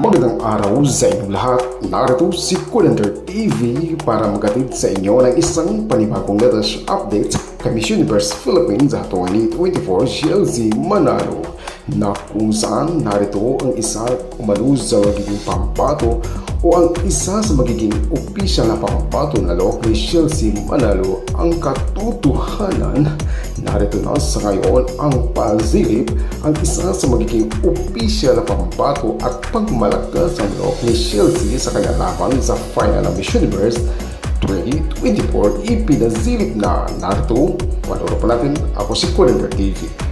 Magandang araw sa inyong lahat. Narito si Colander TV para magatid sa inyo ng isang panibagong latest update kay Universe Philippines sa 2024 Chelsea Manalo na kung saan narito ang isa umano sa magiging pambato o ang isa sa magiging opisyal na pambato na loob ni Chelsea Manalo ang katotohanan narito na sa ngayon ang pazilip ang isa sa magiging opisyal na pambato at pagmalakas ang loob ni Chelsea sa kanyang laban sa final ng Miss Universe 2024 ipinazilip na narito. Panoorin pa natin ako si Colander TV